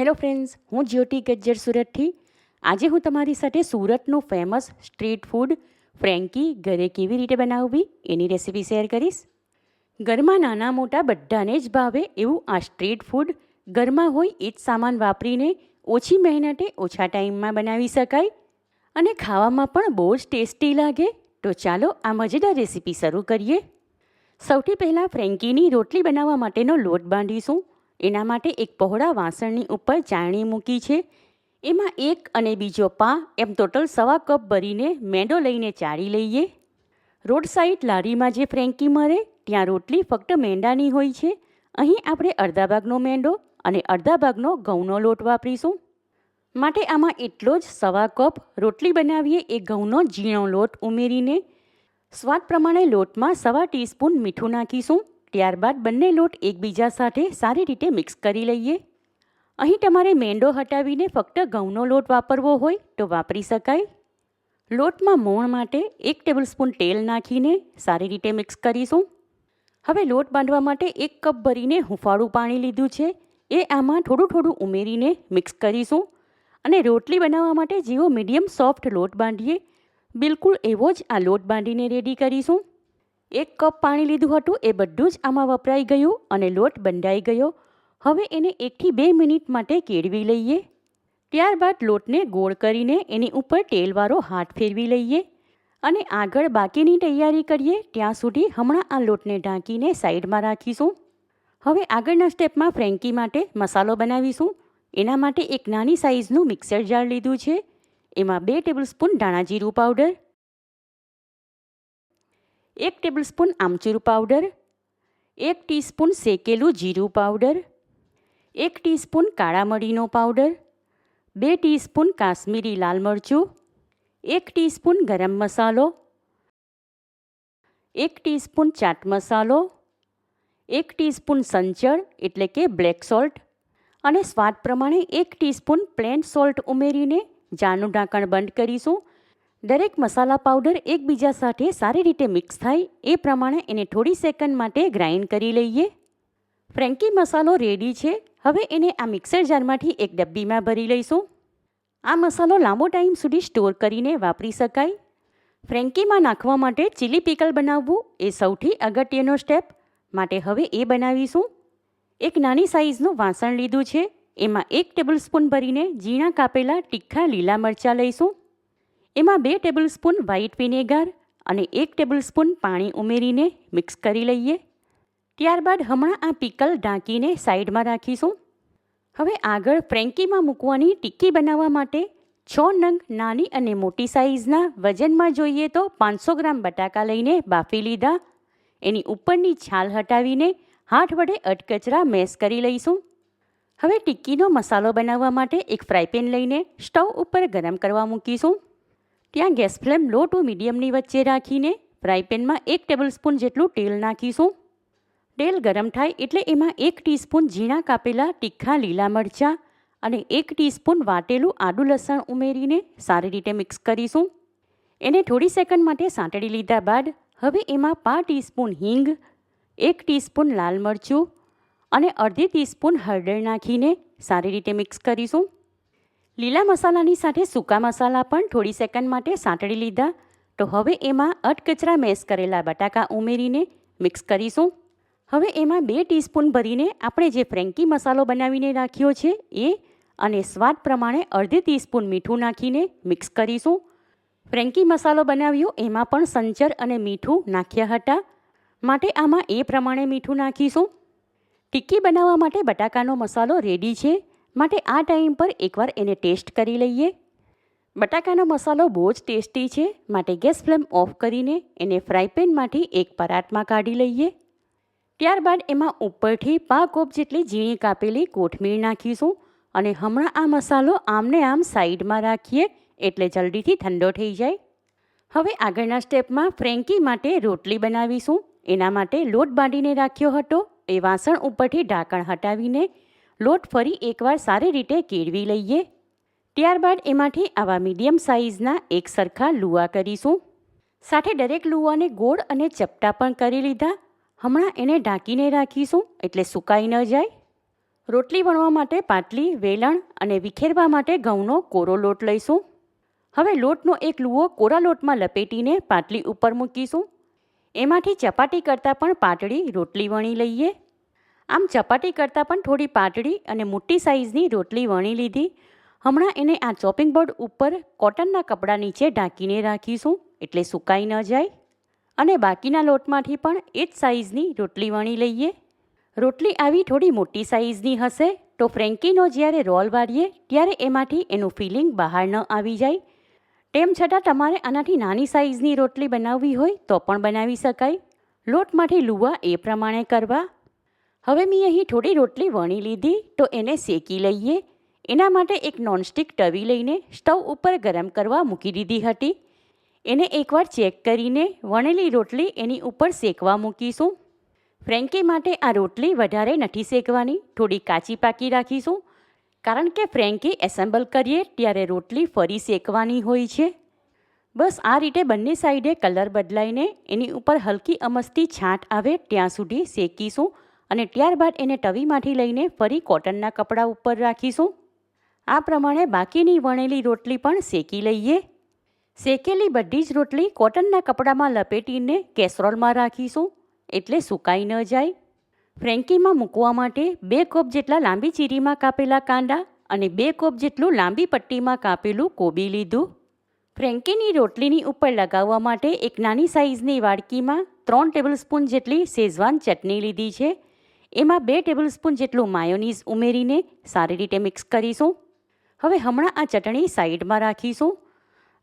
Hello friends હું જ્યોતિ ગજ્જર સુરતથી. આજે હું તમારી સાથે સુરતનું ફેમસ સ્ટ્રીટ ફૂડ ફ્રેન્કી ઘરે કેવી રીતે બનાવવી એની રેસીપી શેર કરીશ. ઘરમાં નાના મોટા બધાને જ ભાવે એવું આ સ્ટ્રીટ ફૂડ ઘરમાં હોય એ જ સામાન વાપરીને ઓછી મહેનતે ઓછા ટાઈમમાં બનાવી શકાય. અને ખાવામાં પણ બહુ જ ટેસ્ટી લાગે. તો ચાલો આ મજેદાર રેસીપી શરૂ કરીએ. સૌથી પહેલાં ફ્રેન્કીની રોટલી બનાવવા માટેનો લોટ બાંધીશું. એના માટે એક પહોળા વાસણની ઉપર ચાણી મૂકી છે. એમાં એક અને બીજો પા એમ ટોટલ સવા કપ ભરીને મેંદો લઈને ચાળી લઈએ. રોડ સાઈડ લારીમાં જે ફ્રેન્કી મળે, ત્યાં રોટલી ફક્ત મેંડાની હોય છે. અહીં આપણે અડધા ભાગનો મેંડો અને અડધા ભાગનો ઘઉંનો લોટ વાપરીશું. માટે આમાં એટલો જ સવા કપ રોટલી બનાવીએ એ ઘઉંનો ઝીણો લોટ ઉમેરીને. સ્વાદ પ્રમાણે લોટમાં સવા ટીસ્પૂન મીઠું નાખીશું. ત્યારબાદ બંને લોટ એકબીજા સાથે સારી રીતે મિક્સ કરી લઈએ. અહીં તમારે મેંડો હટાવીને ફક્ત ઘઉંનો લોટ વાપરવો હોય તો વાપરી શકાય. લોટમાં મોણ માટે એક ટેબલસ્પૂન તેલ નાખીને સારી રીતે મિક્સ કરીશું. હવે લોટ બાંધવા માટે એક કપ ભરીને હુંફાળું પાણી લીધું છે. એ આમાં થોડું થોડું ઉમેરીને મિક્સ કરીશું અને રોટલી બનાવવા માટે જેવો મીડિયમ સોફ્ટ લોટ બાંધીએ, બિલકુલ એવો જ આ લોટ બાંધીને રેડી કરીશું. એક કપ પાણી લીધું હતું, એ બધું જ આમાં વપરાઈ ગયું અને લોટ બંધાઈ ગયો. હવે એને એકથી બે મિનિટ માટે કેળવી લઈએ. ત્યારબાદ લોટને ગોળ કરીને એની ઉપર તેલવાળો હાથ ફેરવી લઈએ અને આગળ બાકીની તૈયારી કરીએ, ત્યાં સુધી હમણાં આ લોટને ઢાંકીને સાઈડમાં રાખીશું. હવે આગળના સ્ટેપમાં ફ્રેન્કી માટે મસાલો બનાવીશું. એના માટે એક નાની સાઇઝનું મિક્સર જાર લીધું છે. એમાં બે ટેબલસ્પૂન ધાણા જીરું પાવડર એક ટેબલસ્પૂન આમચૂર પાવડર એક ટીસ્પૂન શેકેલું જીરું પાવડર એક ટીસ્પૂન કાળા મરીનો પાવડર બે ટીસ્પૂન કાશ્મીરી લાલ મરચું, એક ટીસ્પૂન ગરમ મસાલો, એક ટીસ્પૂન ચાટ મસાલો, એક ટીસ્પૂન સંચળ એટલે કે બ્લેક સોલ્ટ અને સ્વાદ પ્રમાણે એક ટીસ્પૂન પ્લેન સોલ્ટ ઉમેરીને જાનું ઢાંકણ બંધ કરીશું. દરેક મસાલા પાવડર એકબીજા સાથે સારી રીતે મિક્સ થાય એ પ્રમાણે એને થોડી સેકન્ડ માટે ગ્રાઇન્ડ કરી લઈએ. ફ્રેન્કી મસાલો રેડી છે. હવે એને આ મિક્સર જારમાંથી એક ડબ્બીમાં ભરી લઈશું. આ મસાલો લાંબો ટાઈમ સુધી સ્ટોર કરીને વાપરી શકાય. ફ્રેન્કીમાં નાખવા માટે ચીલી પીકલ બનાવવું એ સૌથી અગત્યનો સ્ટેપ માટે હવે એ બનાવીશું. એક નાની સાઇઝનું વાસણ લીધું છે. એમાં એક ટેબલસ્પૂન ભરીને ઝીણા કાપેલા તીખા લીલા મરચાં લઈશું. એમાં બે ટેબલસ્પૂન વ્હાઈટ વિનેગર અને એક ટેબલસ્પૂન પાણી ઉમેરીને મિક્સ કરી લઈએ. ત્યારબાદ હમણાં આ પીકલ ઢાંકીને સાઈડમાં રાખીશું. હવે આગળ ફ્રેન્કીમાં મૂકવાની ટિક્કી બનાવવા માટે છ નંગ નાની અને મોટી સાઇઝના વજનમાં જોઈએ તો પાંચસો ગ્રામ બટાકા લઈને બાફી લીધા. એની ઉપરની છાલ હટાવીને હાથ વડે અટકચરા મેશ કરી લઈશું. હવે ટિક્કીનો મસાલો બનાવવા માટે એક ફ્રાયપેન લઈને સ્ટવ ઉપર ગરમ કરવા મૂકીશું. ત્યાં ગેસ ફ્લેમ લો ટુ મીડિયમની વચ્ચે રાખીને ફ્રાયપેનમાં એક ટેબલસ્પૂન જેટલું તેલ નાખીશું. તેલ ગરમ થાય એટલે એમાં એક ટીસ્પૂન ઝીણા કાપેલા તીખા લીલા મરચાં અને એક ટીસ્પૂન વાટેલું આદુ લસણ ઉમેરીને સારી રીતે મિક્સ કરીશું. એને થોડી સેકન્ડ માટે સાંતળી લીધા બાદ હવે એમાં પાંચ ટીસ્પૂન હિંગ, એક ટીસ્પૂન લાલ મરચું અને અડધી ટીસ્પૂન હળદર નાખીને સારી રીતે મિક્સ કરીશું. લીલા મસાલાની સાથે સૂકા મસાલા પણ થોડી સેકન્ડ માટે સાંતળી લીધા. તો હવે એમાં અટકચરા મેશ કરેલા બટાકા ઉમેરીને મિક્સ કરીશું. હવે એમાં બે ટીસ્પૂન ભરીને આપણે જે ફ્રેન્કી મસાલો બનાવીને રાખ્યો છે એ અને સ્વાદ પ્રમાણે અડધી ટીસ્પૂન મીઠું નાખીને મિક્સ કરીશું. ફ્રેન્કી મસાલો બનાવ્યો એમાં પણ સંચર અને મીઠું નાખ્યા હતા. માટે આમાં એ પ્રમાણે મીઠું નાખીશું. ટિક્કી બનાવવા માટે બટાકાનો મસાલો રેડી છે. માટે આ ટાઈમ પર એકવાર એને ટેસ્ટ કરી લઈએ. બટાકાનો મસાલો બહુ જ ટેસ્ટી છે. માટે ગેસ ફ્લેમ ઓફ કરીને એને ફ્રાયપેનમાંથી એક પરાટમાં કાઢી લઈએ. ત્યારબાદ એમાં ઉપરથી પા કોપ જેટલી ઝીણી કાપેલી કોથમીર નાખીશું અને હમણાં આ મસાલો આમને આમ સાઈડમાં રાખીએ એટલે જલ્દીથી ઠંડો થઈ જાય. હવે આગળના સ્ટેપમાં ફ્રેન્કી માટે રોટલી બનાવીશું. એના માટે લોટ બાંધીને રાખ્યો હતો. એ વાસણ ઉપરથી ઢાંકણ હટાવીને લોટ ફરી એકવાર સારી રીતે કેળવી લઈએ. ત્યારબાદ એમાંથી આવા મીડિયમ સાઇઝના એક સરખા લુવા કરીશું. સાથે દરેક લુવાને ગોળ અને ચપટા પણ કરી લીધા. હમણાં એને ઢાંકીને રાખીશું એટલે સુકાઈ ન જાય. રોટલી વણવા માટે પાટલી, વેલણ અને વિખેરવા માટે ઘઉંનો કોરો લોટ લઈશું. હવે લોટનો એક લુઓ કોરા લોટમાં લપેટીને પાટલી ઉપર મૂકીશું. એમાંથી ચપાટી કરતાં પણ પાતળી રોટલી વણી લઈએ. આમ ચપાટી કરતાં પણ થોડી પાતળી અને મોટી સાઇઝની રોટલી વણી લીધી. હમણાં એને આ ચોપિંગ બોર્ડ ઉપર કોટનના કપડાં નીચે ઢાંકીને રાખીશું એટલે સુકાઈ ન જાય. અને બાકીના લોટમાંથી પણ એ જ સાઇઝની રોટલી વણી લઈએ. રોટલી આવી થોડી મોટી સાઇઝની હશે તો ફ્રેન્કીનો જ્યારે રોલ વાળીએ ત્યારે એમાંથી એનું ફિલિંગ બહાર ન આવી જાય. તેમ છતાં તમારે આનાથી નાની સાઇઝની રોટલી બનાવવી હોય તો પણ બનાવી શકાય. લોટમાંથી લુવા એ પ્રમાણે કરવા. હવે મેં અહીં થોડી રોટલી વણી લીધી તો એને શેકી લઈએ. એના માટે એક નોનસ્ટિક તવી લઈને સ્ટવ ઉપર ગરમ કરવા મૂકી દીધી હતી. એને એકવાર ચેક કરીને વણેલી રોટલી એની ઉપર શેકવા મૂકીશું. ફ્રેન્કી માટે આ રોટલી વધારે નથી શેકવાની, થોડી કાચી પાકી રાખીશું. કારણ કે ફ્રેન્કી એસેમ્બલ કરીએ ત્યારે રોટલી ફરી શેકવાની હોય છે. બસ આ રીતે બંને સાઈડે કલર બદલાઈને એની ઉપર હલકી અમસ્તી છાંટ આવે ત્યાં સુધી શેકીશું. અને ત્યારબાદ એને તવીમાંથી લઈને ફરી કોટનના કપડાં ઉપર રાખીશું. આ પ્રમાણે બાકીની વણેલી રોટલી પણ શેકી લઈએ. શેકેલી બધી જ રોટલી કોટનના કપડામાં લપેટીને કેસરોલમાં રાખીશું, એટલે સુકાઈ ન જાય. ફ્રેન્કીમાં મૂકવા માટે બે કોપ જેટલા લાંબી ચીરીમાં કાપેલા કાંદા અને બે કોપ જેટલું લાંબી પટ્ટીમાં કાપેલું કોબી લીધું. ફ્રેન્કીની રોટલીની ઉપર લગાવવા માટે એક નાની સાઇઝની વાડકીમાં ત્રણ ટેબલસ્પૂન જેટલી શેઝવાન ચટણી લીધી છે. એમાં બે ટેબલસ્પૂન જેટલું માયોનીઝ ઉમેરીને સારી રીતે મિક્સ કરીશું. હવે હમણાં આ ચટણી સાઈડમાં રાખીશું.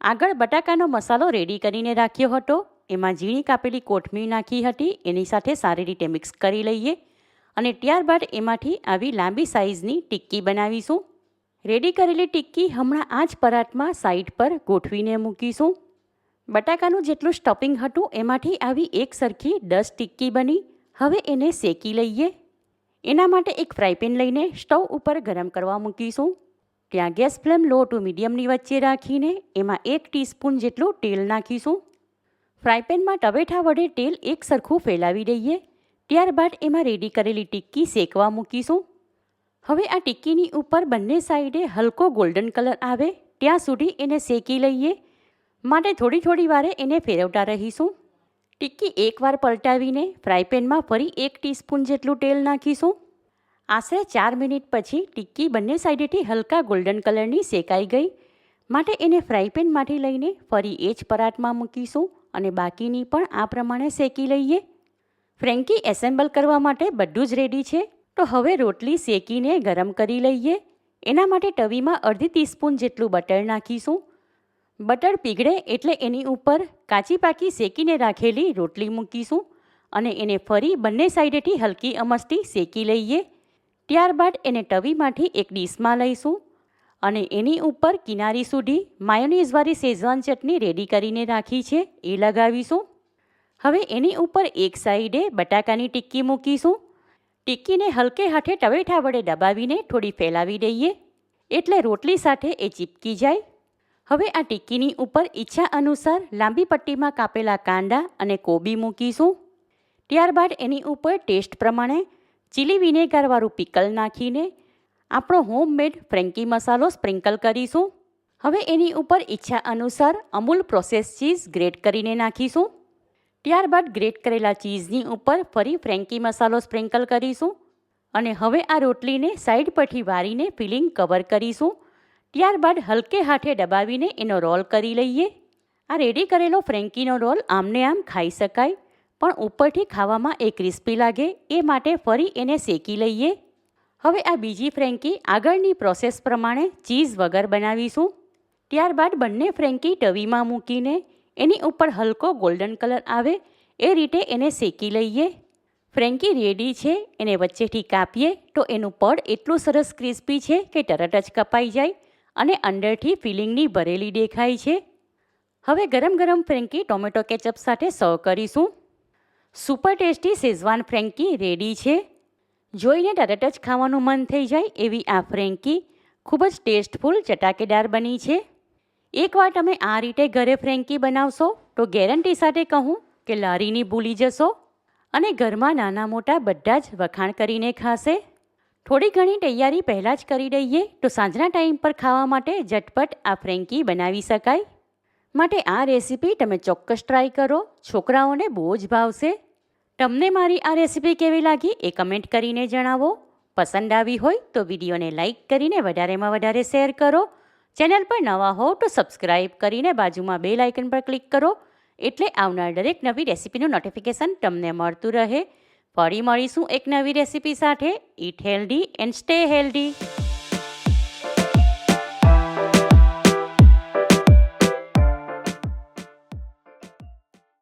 આગળ બટાકાનો મસાલો રેડી કરીને રાખ્યો હતો. એમાં ઝીણી કાપેલી કોથમીર નાખી હતી. એની સાથે સારી રીતે મિક્સ કરી લઈએ અને ત્યારબાદ એમાંથી આવી લાંબી સાઇઝની ટિક્કી બનાવીશું. રેડી કરેલી ટિક્કી હમણાં આ જ પરાટમાં સાઈડ પર ગોઠવીને મૂકીશું. બટાકાનું જેટલું સ્ટફિંગ હતું, એમાંથી આવી એક સરખી દસ ટિક્કી બની. હવે એને શેકી લઈએ. એના માટે એક ફ્રાયપેન લઈને સ્ટવ ઉપર ગરમ કરવા મૂકીશું. ત્યાં ગેસ ફ્લેમ લો ટુ મીડિયમની વચ્ચે રાખીને એમાં એક ટીસ્પૂન જેટલું તેલ નાખીશું. ફ્રાયપેનમાં ટવેઠા વડે તેલ એક સરખું ફેલાવી દઈએ. ત્યારબાદ એમાં રેડી કરેલી ટિક્કી શેકવા મૂકીશું. હવે આ ટિક્કીની ઉપર બંને સાઈડે હલકો ગોલ્ડન કલર આવે. ત્યાં સુધી એને શેકી લઈએ. માટે થોડી થોડી વારે એને ફેરવતા રહીશું. ટિક્કી એકવાર પલટાવીને ફ્રાયપેનમાં ફરી એક ટીસ્પૂન જેટલું તેલ નાખીશું. આશરે ચાર મિનિટ પછી ટિક્કી બંને સાઈડેથી હલકા ગોલ્ડન કલરની શેકાઈ ગઈ. માટે એને ફ્રાયપેનમાંથી લઈને ફરી એ જ પરાટમાં મૂકીશું અને બાકીની પણ આ પ્રમાણે શેકી લઈએ. ફ્રેન્કી એસેમ્બલ કરવા માટે બધું જ રેડી છે, તો હવે રોટલી શેકીને ગરમ કરી લઈએ. એના માટે તવીમાં અડધી ટીસ્પૂન જેટલું બટર નાખીશું. બટર પીગળે એટલે એની ઉપર કાચી પાકી શેકીને રાખેલી રોટલી મૂકીશું અને એને ફરી બંને સાઈડેથી હલકી અમસ્તી શેકી લઈએ. ત્યારબાદ એને તવીમાંથી એક ડીશમાં લઈશું અને એની ઉપર કિનારી સુધી માયોનીઝવાળી શેઝવાન ચટણી રેડી કરીને રાખી છે એ લગાવીશું. હવે એની ઉપર એક સાઈડે બટાકાની ટિક્કી મૂકીશું. ટિક્કીને હલકે હાથે ટવેઠા વડે દબાવીને થોડી ફેલાવી દઈએ એટલે રોટલી સાથે એ ચીપકી જાય. હવે આ ટિક્કીની ઉપર ઈચ્છા અનુસાર લાંબી પટ્ટીમાં કાપેલા કાંદા અને કોબી મૂકીશું. ત્યારબાદ એની ઉપર ટેસ્ટ પ્રમાણે ચીલી વિનેગરવાળું પિકલ નાખીને આપણો હોમમેડ ફ્રેન્કી મસાલો સ્પ્રિંકલ કરીશું. હવે એની ઉપર ઈચ્છા અનુસાર અમૂલ પ્રોસેસ ચીઝ ગ્રેટ કરીને નાખીશું. ત્યારબાદ ગ્રેટ કરેલા ચીઝની ઉપર ફરી ફ્રેન્કી મસાલો સ્પ્રિંકલ કરીશું. અને હવે આ રોટલીને સાઈડ પરથી વારીને ફિલિંગ કવર કરીશું. ત્યારબાદ હલકે હાથે દબાવીને એનો રોલ કરી લઈએ. આ રેડી કરેલો ફ્રેન્કીનો રોલ આમને આમ ખાઈ શકાય, પણ ઉપરથી ખાવામાં એ ક્રિસ્પી લાગે, એ માટે ફરી એને શેકી લઈએ. હવે આ બીજી ફ્રેન્કી આગળની પ્રોસેસ પ્રમાણે ચીઝ વગર બનાવીશું. ત્યારબાદ બંને ફ્રેન્કી ટવીમાં મૂકીને એની ઉપર હલકો ગોલ્ડન કલર આવે, એ રીતે એને શેકી લઈએ. ફ્રેન્કી રેડી છે, એને વચ્ચેથી કાપીએ, તો એનું પડ એટલું સરસ ક્રિસ્પી છે કે તરત જ કપાઈ જાય. અને અંદરથી ફિલિંગની ભરેલી દેખાય છે. હવે ગરમ ગરમ ફ્રેન્કી ટોમેટો કેચઅપ સાથે સર્વ કરીશું. Super tasty schezwan frankie ready છે. જોઈને તરત જ ખાવાનું મન થઈ જાય એવી આ ફ્રેન્કી. ખૂબ જ ટેસ્ટફુલ ચટાકેદાર બની છે. એકવાર તમે આ રીતે ઘરે ફ્રેન્કી બનાવશો તો ગેરંટી સાથે કહું કે લારીની ભૂલી જશો અને ઘરમાં નાના મોટા બધા જ વખાણ કરીને ખાશે. થોડી ઘણી તૈયારી પહેલાં જ કરી દઈએ તો સાંજના ટાઈમ પર ખાવા માટે ઝટપટ આ ફ્રેન્કી બનાવી શકાય. માટે આ રેસીપી તમે ચોક્કસ ટ્રાય કરો. છોકરાઓને બહુ જ ભાવશે. તમને મારી આ રેસીપી કેવી લાગી એ કમેન્ટ કરીને જણાવો. પસંદ આવી હોય તો વિડીયોને લાઇક કરીને વધારેમાં વધારે શેર કરો. ચેનલ પર નવા હો તો સબસ્ક્રાઇબ કરીને બાજુમાં બે લાઇકન પર ક્લિક કરો. એટલે આવનાર દરેક નવી રેસીપીનું નોટિફિકેશન તમને મળતું રહે. ફરી મળીશું એક નવી રેસીપી સાથે. Eat healthy and stay healthy